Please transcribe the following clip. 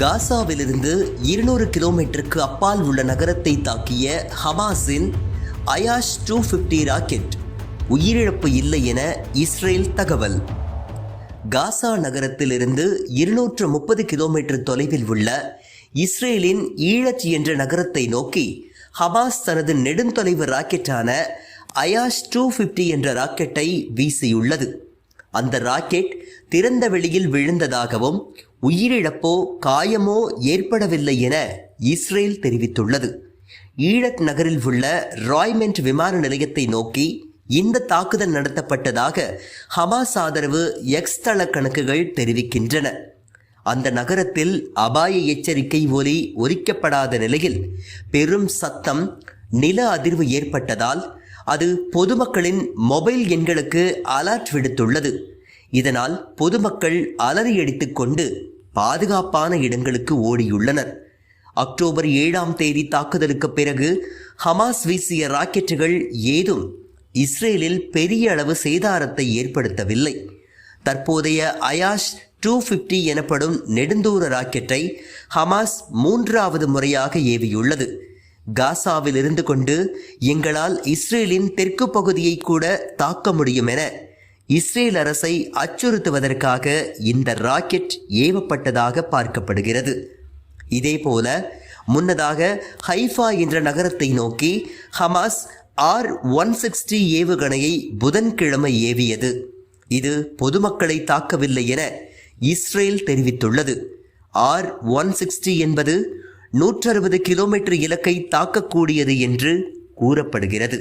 காசாவிலிருந்து இருநூறு கிலோமீட்டருக்கு அப்பால் உள்ள நகரத்தை தாக்கிய ஹமாஸின் அயாஷ் டூ ஃபிஃப்டி ராக்கெட் உயிரிழப்பு இல்லை என இஸ்ரேல் தகவல். காசா நகரத்திலிருந்து இருநூற்று முப்பது கிலோமீட்டர் தொலைவில் உள்ள இஸ்ரேலின் ஈழச் என்ற நகரத்தை நோக்கி ஹமாஸ் தனது நெடுந்தொலைவு ராக்கெட்டான அயாஷ் டூ ஃபிஃப்டி என்ற ராக்கெட்டை வீசியுள்ளது. அந்த ராக்கெட் திறந்த வெளியில் விழுந்ததாகவும் உயிரிழப்போ காயமோ ஏற்படவில்லை என இஸ்ரேல் தெரிவித்துள்ளது. ஈழத் நகரில் உள்ள ராய்மெண்ட் விமான நிலையத்தை நோக்கி இந்த தாக்குதல் நடத்தப்பட்டதாக ஹமாஸ் ஆதரவு எக்ஸ் தள கணக்குகள் தெரிவிக்கின்றன. அந்த நகரத்தில் அபாய எச்சரிக்கை ஒலி ஒலிக்கப்படாத நிலையில் பெரும் சத்தம் நில அதிர்வு ஏற்பட்டதால் அது பொதுமக்களின் மொபைல் எண்களுக்கு அலர்ட் விடுத்துள்ளது. இதனால் பொதுமக்கள் அலறியடித்துக் கொண்டு பாதுகாப்பான இடங்களுக்கு ஓடியுள்ளனர். அக்டோபர் ஏழாம் தேதி தாக்குதலுக்கு பிறகு ஹமாஸ் வீசிய ராக்கெட்டுகள் ஏதும் இஸ்ரேலில் பெரிய அளவு சேதாரத்தை ஏற்படுத்தவில்லை. தற்போதைய அயாஷ் டூ ஃபிஃப்டி எனப்படும் நெடுந்தூர ராக்கெட்டை ஹமாஸ் மூன்றாவது முறையாக ஏவியுள்ளது. காசாவில் இருந்து கொண்டு எங்களால் இஸ்ரேலின் தெற்கு பகுதியை கூட தாக்க முடியும் என இஸ்ரேல் அரசை அச்சுறுத்துவதற்காக இந்த ராக்கெட் ஏவப்பட்டதாக பார்க்கப்படுகிறது. இதேபோல முன்னதாக ஹைஃபா என்ற நகரத்தை நோக்கி ஹமாஸ் ஆர் ஒன் சிக்ஸ்டி ஏவுகணையை புதன்கிழமை ஏவியது. இது பொதுமக்களை தாக்கவில்லை என இஸ்ரேல் தெரிவித்துள்ளது. ஆர் ஒன் சிக்ஸ்டி என்பது நூற்றறுபது கிலோமீட்டர் இலக்கை தாக்கக்கூடியது என்று கூறப்படுகிறது.